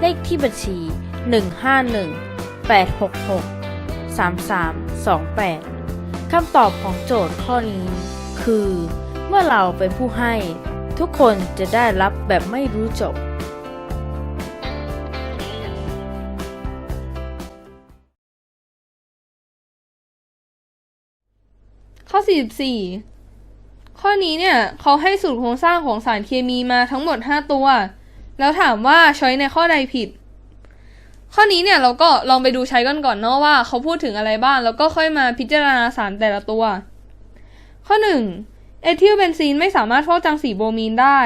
เลขที่บัญชี 151 866 3328 คำตอบของโจทย์ข้อนี้ คือ เมื่อเราเป็นผู้ให้ ทุกคนจะได้รับแบบไม่รู้จบข้อ 44 ข้อนี้เนี่ยเขาให้สูตรโครงสร้างของสารเคมีมาทั้งหมด 5 ตัว แล้วถามว่าช้อยในข้อใดผิด ข้อนี้เนี่ยเราก็ลองไปดูใช้กันก่อนเนาะว่าเขาพูดถึงอะไรบ้าง แล้วก็ค่อยมาพิจารณาสารแต่ละตัว ข้อ 1. เอทิลเบนซีนไม่สามารถฟอกจางสีโบรมีนได้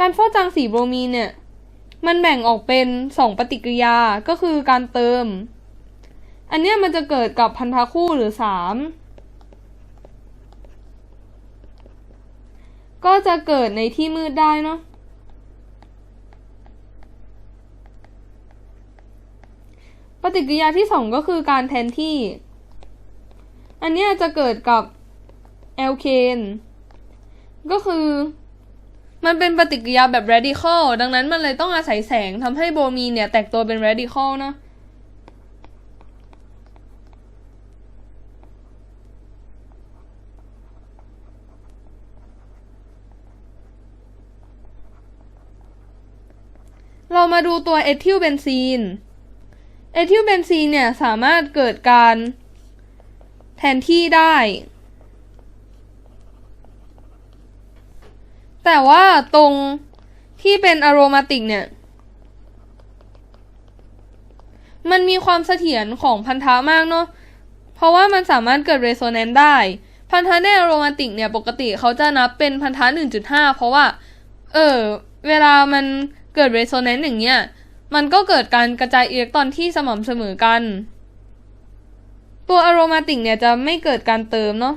การฟอกจางสีโบรมีนเนี่ยมันแบ่งออกเป็น 2 ปฏิกิริยาก็คือการเติม อันเนี้ยมันจะเกิดกับพันธะคู่หรือ 3 ก็จะเกิดในที่มืดได้เนาะ ปฏิกิริยาที่สองก็คือการแทนที่ อันนี้จะเกิดกับแอลเคนก็คือมันเป็นปฏิกิริยาแบบ radical ดังนั้นมันเลยต้องอาศัยแสงทำให้โบรมีนเนี่ย แตกตัวเป็น radical นะ เรามาดูตัวเอทิลเบนซีน เอทิลเบนซีนเนี่ยสามารถเกิดการแทนที่ได้ แต่ว่าตรงที่เป็นอะโรมาติกเนี่ย มันมีความเสถียรของพันธะมากเนาะ เพราะว่ามันสามารถเกิดเรโซแนนซ์ได้ พันธะในอะโรมาติกเนี่ยปกติเขาจะนับเป็นพันธะ1.5 เพราะว่า เออ เวลามันเกิดเรโซแนนซ์อย่างเงี้ย มันก็เกิดการกระจายอิเล็กตรอนที่สม่ำเสมอกัน ตัวอะโรมาติกเนี่ยจะไม่เกิดการเติมเนาะ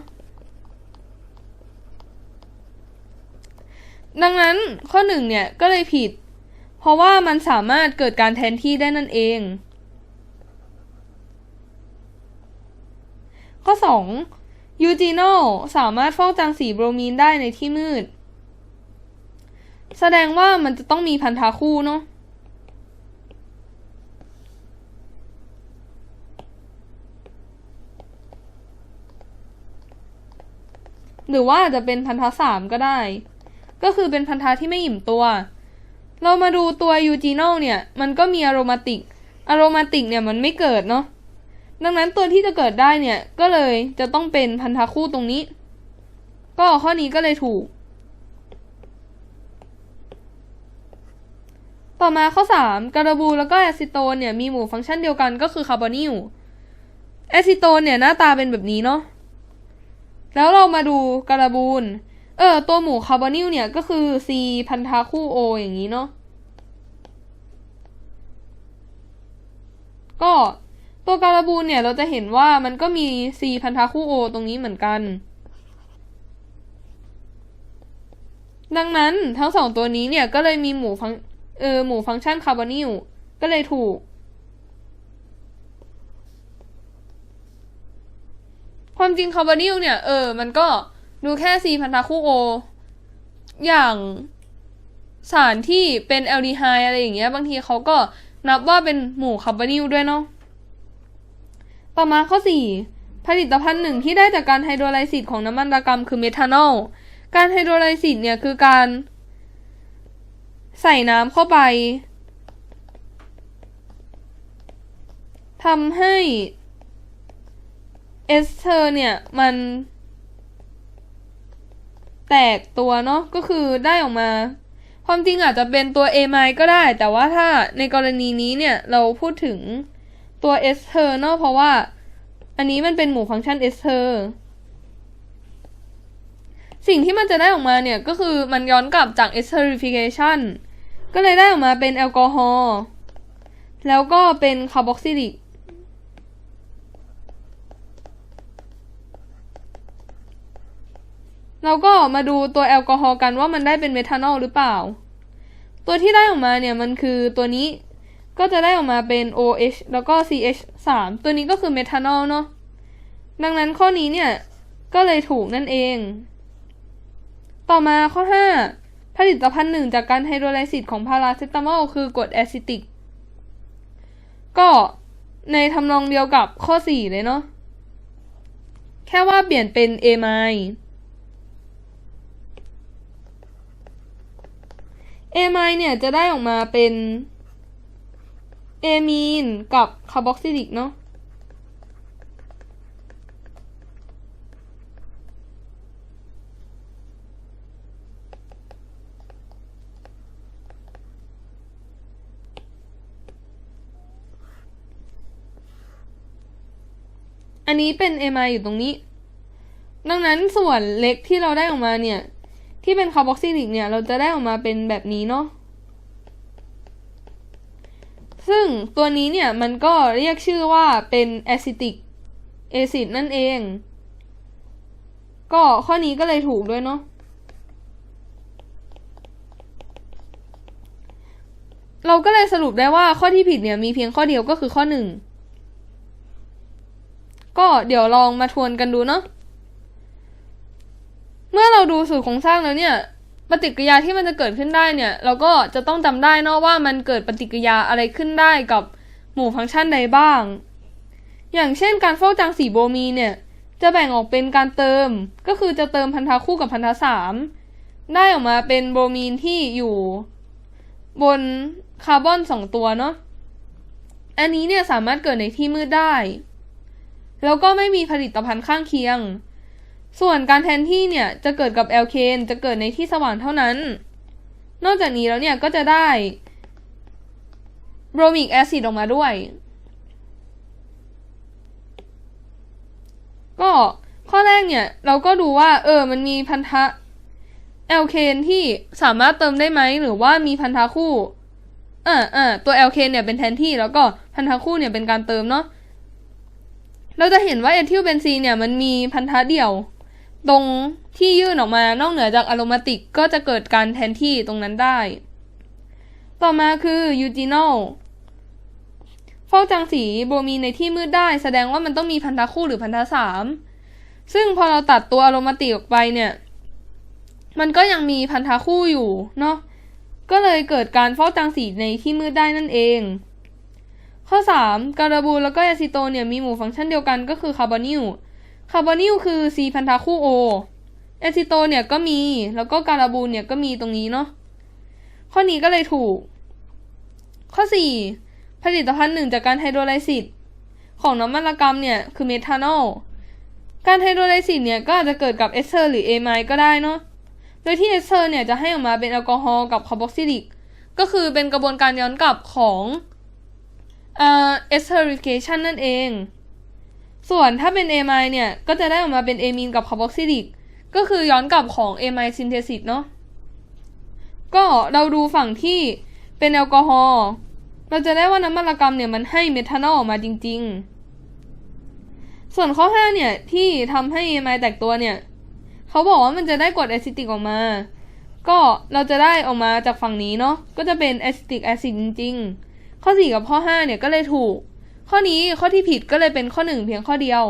ดังนั้นข้อหนึ่งเนี่ยก็เลยผิด เพราะว่ามันสามารถเกิดการแทนที่ได้นั่นเอง ข้อ 2. ยูจีโนสามารถฟอกจางสีโบรมีนได้ในที่มืด แสดงว่ามันจะต้องมีพันธะคู่เนาะ หรือว่าอาจจะเป็นพันธะสามก็ได้ ก็คือเป็นพันธะที่ไม่อิ่มตัว เรามาดูตัวยูจีโนเนี่ย มันก็มีอโรมาติกอโรมาติกเนี่ยมันไม่เกิดเนาะดังนั้นตัวที่จะเกิดได้เนี่ย ก็เลยจะต้องเป็นพันธะคู่ตรงนี้ ก็ข้อนี้ก็เลยถูก ต่อมาข้อ 3 การบูแล้วก็แอซิโตนเนี่ยมีหมู่ฟังก์ชันเดียวกันก็คือคาร์บอนิลแอซิโตนเนี่ยหน้าตาเป็นแบบนี้เนาะ แล้วเรามาดูการบูน เออ ตัวหมู่คาร์บอนิลเนี่ยก็คือ C พันธะคู่ O อย่างนี้เนาะ ก็ตัวการบูนเนี่ยเราจะเห็นว่ามันก็มี C พันธะคู่ O ตรงนี้เหมือนกัน ดังนั้นทั้งสองตัวนี้เนี่ยก็เลยมีหมู่ฟังเออหมู่ฟังก์ชันคาร์บอนิลก็เลยถูก ความจริงคาร์บอนิลเนี่ย เออ มันก็ดูแค่ C พันธะคู่ O ออย่างสารที่เป็นแอลดีไฮอะไรอย่างเงี้ย บางทีเขาก็นับว่าเป็นหมู่คาร์บอนิลด้วยเนาะ ต่อมาข้อ 4 ผลิตภัณฑ์หนึ่งที่ได้จากการไฮโดรไลซิสของน้ำมันระกำคือเมทานอล การไฮโดรไลซิสเนี่ยคือการ ใส่น้ำเข้าไปทำให้ เอสเทอร์เนี่ยมันแตกตัวเนาะก็คือได้ออกมา ความจริงอาจจะเป็นตัว A ไมก็ได้ แต่ว่าถ้าในกรณีนี้เนี่ยเราพูดถึงตัวเอสเทอร์เนาะเพราะว่าอันนี้มันเป็นหมู่ฟังก์ชันเอสเทอร์สิ่งที่มันจะได้ออกมาเนี่ยก็คือมันย้อนกลับจาก esterification ก็เลยได้ออกมาเป็นแอลกอฮอล์แล้วก็เป็นคาร์บอกซิลิก เราก็มาดูตัวแอลกอฮอล์กันว่ามันได้เป็นเมทานอลหรือเปล่า ตัวที่ได้ออกมาเนี่ยมันคือตัวนี้ก็จะได้ออกมาเป็น OH แล้วก็ CH 3 ตัวนี้ก็คือเมทานอลเนาะ ดังนั้นข้อนี้เนี่ย ก็เลยถูกนั่นเอง ต่อมาข้อ 5 ผลิตภัณฑ์หนึ่งจากการไฮโดรไลซิสของพาราเซตามอลคือกรดแอซิติก ก็ในทำนองเดียวกับข้อ 4 เลยเนาะ แค่ว่าเปลี่ยนเป็นเเอไมเนี่ยจะได้ออกมาเป็นเอมีนกับคาร์บอกซิลิกเนาะอันนี้เป็น mi อยู่ตรงนี้ ดังนั้นส่วนเล็กที่เราได้ออกมาเนี่ย ที่เป็นคาร์บอกซิลิกเนี่ย เราจะได้ออกมาเป็นแบบนี้เนาะซึ่งตัวนี้เนี่ย มันก็เรียกชื่อว่าเป็นแอซิติกแอซิดนั่นเอง ก็ข้อนี้ก็เลยถูกด้วยเนาะเราก็เลยสรุปได้ว่าข้อที่ผิดเนี่ยมีเพียงข้อเดียวก็คือข้อหนึ่ง ก็เดี๋ยวลองมาทวนกันดูเนาะ เมื่อเราดูสูตรโครงสร้างแล้วเนี่ย ปฏิกิริยาที่มันจะเกิดขึ้นได้เนี่ย เราก็จะต้องจำได้นาะว่ามันเกิดปฏิกิริยาอะไรขึ้นได้กับหมู่ฟังก์ชันใดบ้าง อย่างเช่นการฟอกจางสีโบรมีเนี่ย จะแบ่งออกเป็นการเติม ก็คือจะเติมพันธะคู่กับพันธะสามได้ออกมาเป็นโบรมีนที่อยู่ บนคาร์บอนสองตัวเนาะ อันนี้เนี่ยสามารถเกิดในที่มืดได้ แล้วก็ไม่มีผลิตภัณฑ์ข้างเคียง ส่วนการแทนที่เนี่ยจะเกิดกับแอลเคนจะเกิดในที่สว่างเท่านั้น นอกจากนี้แล้วเนี่ยก็จะได้โบรมิกแอซิดออกมาด้วย ก็ข้อแรกเนี่ยเราก็ดูว่า เออมันมีพันธะแอลเคนที่สามารถเติมได้ไหมหรือว่ามีพันธะคู่อ่าอ่าตัวแอลเคนเนี่ยเป็นแทนที่แล้วก็พันธะคู่เนี่ยเป็นการเติมเนาะเราจะเห็นว่าเอทิลเบนซีนเนี่ยมันมีพันธะเดี่ยว ตรงที่ยื่นออกมานอกเหนือจากอะโรมาติกก็จะเกิดการแทนที่ตรงนั้นได้ ต่อมาคือยูจีนอลฟอกจางสีโบมีในที่มืดได้ แสดงว่ามันต้องมีพันธะคู่หรือพันธะสามซึ่งพอเราตัดตัวอะโรมาติกออกไปเนี่ย มันก็ยังมีพันธะคู่อยู่เนาะก็เลยเกิดการฟอกจางสีในที่มืดได้นั่นเอง ข้อ 3 การบูลแล้วก็อะซิโตเนี่ยมีหมู่ฟังก์ชันเดียวกันก็คือคาร์บอนิล คาร์บอนิลคือ C พันธะคู่ O อซิโตเนี่ยก็มี แล้วก็การบูลเนี่ยก็มีตรงนี้เนาะ ข้อนี้ก็เลยถูก ข้อ 4 ผลิตภัณฑ์หนึ่งจากการไฮโดรไลซิสของน้ำมันละกรรมเนี่ยคือเมทานอล การไฮโดรไลซิสเนี่ยก็อาจจะเกิดกับเอสเทอร์หรือเอไมล์ก็ได้เนาะ โดยที่เอสเทอร์เนี่ยจะให้ออกมาเป็นแอลกอฮอล์กับคาร์บอกซิลิก ก็คือเป็นกระบวนการย้อนกลับของเอ่อ esterification นั่นเอง ส่วนถ้าเป็นเอไมเนี่ย ก็จะได้ออกมาเป็นเอมีนกับคาร์บอกซิลิก ก็คือย้อนกลับของเอไมล์ซินเทซิสเนาะ ก็เราดูฝั่งที่เป็นแอลกอฮอล์ เราจะได้ว่าน้ำมันละกรรมเนี่ยมันให้เมทานอลออกมาจริง ๆ ส่วนข้อ 5 เนี่ย ที่ทำให้เอไมแตกตัวเนี่ย เขาบอกว่ามันจะได้กรดแอซิติกออกมา ก็เราจะได้ออกมาจากฝั่งนี้เนาะ ก็จะเป็นแอซิติกแอซิดจริง ๆ ข้อ 4 กับข้อ 5 เนี่ยก็เลยถูก ข้อนี้ข้อที่ผิดก็เลยเป็นข้อหนึ่งเพียงข้อเดียว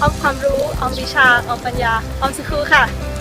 ออมความรู้ ออมวิชา ออมปัญญา ออมสกูค่ะ